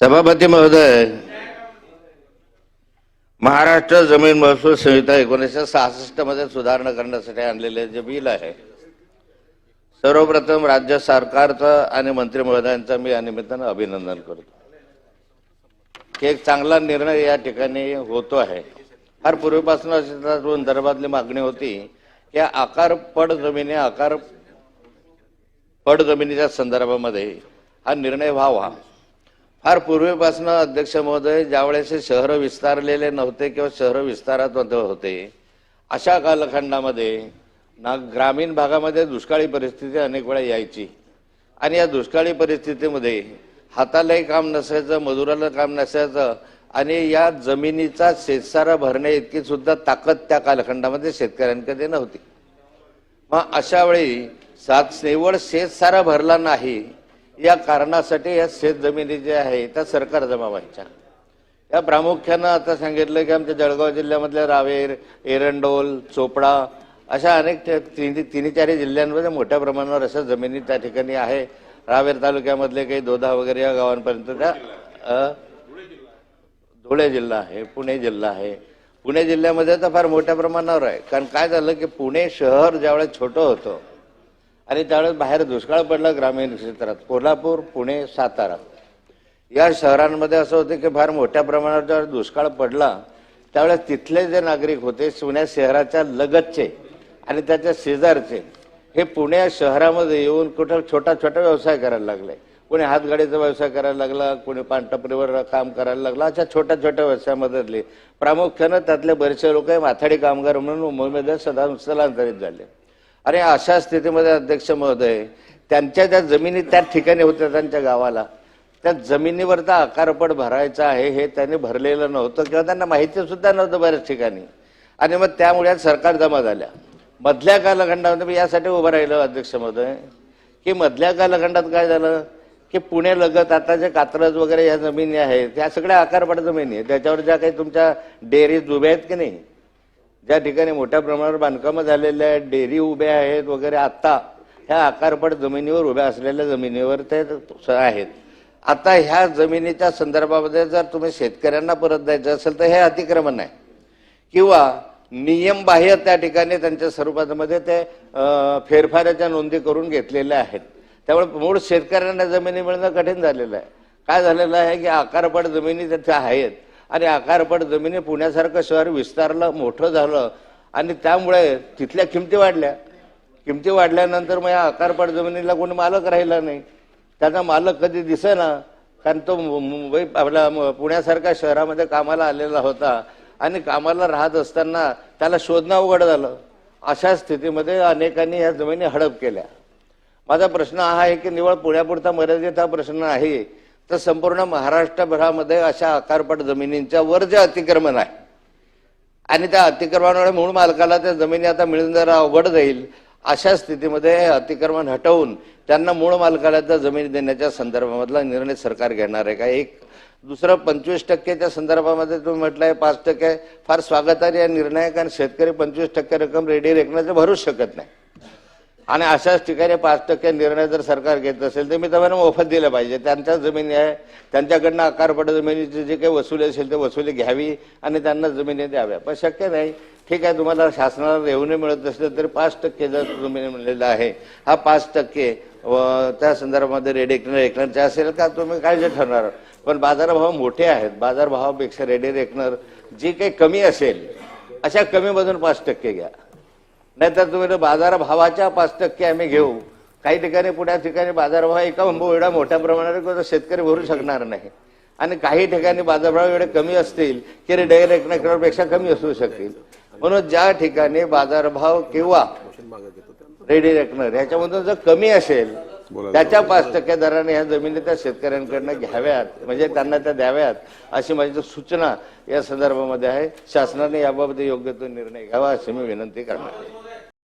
सभापती महोदय महाराष्ट्र जमीन महसूल संहिता एकोणीसशे सहासष्टमध्ये सुधारणा करण्यासाठी आणलेले जे बिल आहे सर्वप्रथम राज्य सरकारचं आणि मंत्री महोदयांचं मी या निमित्तानं अभिनंदन करतो. की एक चांगला निर्णय या ठिकाणी होतो आहे. फार पूर्वीपासून अशी संदर्भातली मागणी होती की आकार पड जमिनी आकार पड जमिनीच्या संदर्भामध्ये हा निर्णय व्हावा. फार पूर्वीपासून अध्यक्ष महोदय ज्यावेळेस शहर विस्तारलेले नव्हते किंवा शहर विस्तारात होते अशा कालखंडामध्ये ना ग्रामीण भागामध्ये दुष्काळी परिस्थिती अनेक वेळा यायची. आणि या दुष्काळी परिस्थितीमध्ये हातालाही काम नसायचं मजुराला काम नसायचं आणि या जमिनीचा शेतसारा भरणे इतकी सुद्धा ताकद त्या कालखंडामध्ये शेतकऱ्यांकडे नव्हती. मग अशा वेळी सात निव्वळ शेतसारा भरला नाही या कारणासाठी या शेत जमिनी ज्या आहे त्या सरकार जमा व्हायच्या. या प्रामुख्यानं आता सांगितलं की आमच्या जळगाव जिल्ह्यामधल्या रावेर एरंडोल चोपडा अशा अनेक तिन्ही तिन्ही चारही जिल्ह्यांमध्ये मोठ्या प्रमाणावर अशा जमिनी त्या ठिकाणी आहे. रावेर तालुक्यामधले काही दोधा वगैरे या गावांपर्यंत त्या धुळे जिल्हा आहे पुणे जिल्हा आहे. पुणे जिल्ह्यामध्ये तर फार मोठ्या प्रमाणावर आहे. कारण काय झालं की पुणे शहर ज्यावेळेस छोटं होतं आणि त्यावेळेस बाहेर दुष्काळ पडला ग्रामीण क्षेत्रात. कोल्हापूर पुणे सातारा. या शहरांमध्ये असं होतं की फार मोठ्या प्रमाणावर ज्यावेळेस दुष्काळ पडला त्यावेळेस तिथले जे नागरिक होते पुण्या शहराच्या लगतचे आणि त्याच्या शेजारचे हे पुणे शहरामध्ये येऊन कुठं छोटा छोटा व्यवसाय करायला लागले. कोणी हातगाडीचा व्यवसाय करायला लागला कोणी पानटपरीवर काम करायला लागला अशा छोट्या छोट्या व्यवसायामध्ये प्रामुख्यानं त्यातले बरेचसे लोक माथाडी कामगार म्हणून मुंबईमध्ये सदा स्थलांतरित झाले. आणि अशा स्थितीमध्ये अध्यक्ष महोदय त्यांच्या ज्या जमिनी त्या ठिकाणी होत्या त्यांच्या गावाला त्या जमिनीवरचा आकारपड भरायचा आहे हे त्यांनी भरलेलं नव्हतं किंवा त्यांना माहिती सुद्धा नव्हतं बऱ्याच ठिकाणी. आणि मग त्यामुळे आज सरकार जमा झाल्या. मधल्या कालखंडामध्ये मी यासाठी उभं राहिलो अध्यक्ष महोदय की मधल्या कालखंडात काय झालं की पुणे लगत आता जे कात्रज वगैरे या जमिनी आहेत ह्या सगळ्या आकारपड जमिनी आहेत त्याच्यावर ज्या काही तुमच्या डेअरीज उभ्या आहेत की नाही ज्या ठिकाणी मोठ्या प्रमाणावर बांधकामं झालेले आहेत डेअरी उभ्या आहेत वगैरे आत्ता ह्या आकारपट जमिनीवर उभ्या असलेल्या जमिनीवर ते आहेत. आता ह्या जमिनीच्या संदर्भामध्ये जर तुम्ही शेतकऱ्यांना परत द्यायचं असेल तर हे अतिक्रमण आहे किंवा नियमबाह्य त्या ठिकाणी त्यांच्या स्वरूपामध्ये ते फेरफाराच्या नोंदी करून घेतलेल्या आहेत. त्यामुळे मूळ शेतकऱ्यांना जमिनी मिळणं कठीण झालेलं आहे. काय झालेलं आहे की आकारपट जमिनी तिथे आहेत. आणि आकारपट जमिनी पुण्यासारखं शहर विस्तारलं मोठं झालं. आणि त्यामुळे तिथल्या किमती वाढल्या. किमती वाढल्यानंतर मग या आकारपट जमिनीला कोणी मालक राहिला नाही. त्याचा मालक कधी दिसेना कारण तो मुंबई आपल्या म- पुण्यासारख्या शहरामध्ये कामाला आलेला होता. आणि कामाला राहत असताना त्याला शोधणं अवघड झालं. अशा स्थितीमध्ये अनेकांनी या जमिनी हडप केल्या. माझा प्रश्न हा आहे की निवळ पुण्यापुरता मर्यादित हा प्रश्न आहे तर संपूर्ण महाराष्ट्रभरामध्ये अशा आकारपट जमिनींच्या वर जे अतिक्रमण आहे. आणि त्या अतिक्रमणामुळे मूळ मालकाला त्या जमिनी आता मिळून जरा अवघड जाईल अशा स्थितीमध्ये हे अतिक्रमण हटवून त्यांना मूळ मालकाला त्या जमिनी देण्याच्या संदर्भामधला निर्णय सरकार घेणार आहे. का एक दुसरं पंचवीस टक्केच्या संदर्भामध्ये तुम्ही म्हटलंय पाच टक्के फार स्वागतार्ह या निर्णय कारण शेतकरी पंचवीस टक्के रक्कम रेडी रेकण्याचं भरूच शकत नाही. आणि अशाच ठिकाणी पाच टक्के निर्णय जर सरकार घेत असेल तर मी तुम्हाला मोफत दिलं पाहिजे. त्यांच्या जमिनी आहे त्यांच्याकडनं आकारपट जमिनीची जी काही वसुली असेल ते वसुली घ्यावी आणि त्यांना जमिनी द्याव्या. पण शक्य नाही. ठीक आहे तुम्हाला शासनाला रेव्हन्यू मिळत असलं तरी पाच टक्के जर जमिनी मिळलेला आहे हा पाच टक्के व त्या संदर्भामध्ये रेडी रेकनर रेकनरचे असेल का तुम्ही काय ठरणार. पण बाजारभाव मोठे आहेत. बाजारभावापेक्षा रेडी रेकनर जी काही कमी असेल अशा कमीमधून पाच टक्के घ्या. नाहीतर तुम्ही बाजार भावाच्या पाच टक्के आम्ही घेऊ. काही ठिकाणी पुण्या ठिकाणी बाजारभाव एका एवढा मोठ्या प्रमाणावर शेतकरी भरू शकणार नाही. आणि काही ठिकाणी बाजारभाव एवढे कमी असतील की डायरेक्टपेक्षा कमी असू शकतील. म्हणून ज्या ठिकाणी बाजारभाव किंवा रेडी रेकनर ह्याच्यामधून जर कमी असेल त्याच्या पाच टक्के दराने ह्या जमिनी त्या शेतकऱ्यांकडनं घ्याव्यात. म्हणजे त्यांना त्या द्याव्यात अशी माझी सूचना या संदर्भामध्ये आहे. शासनाने याबाबत योग्य तो निर्णय घ्यावा अशी मी विनंती करणार आहे.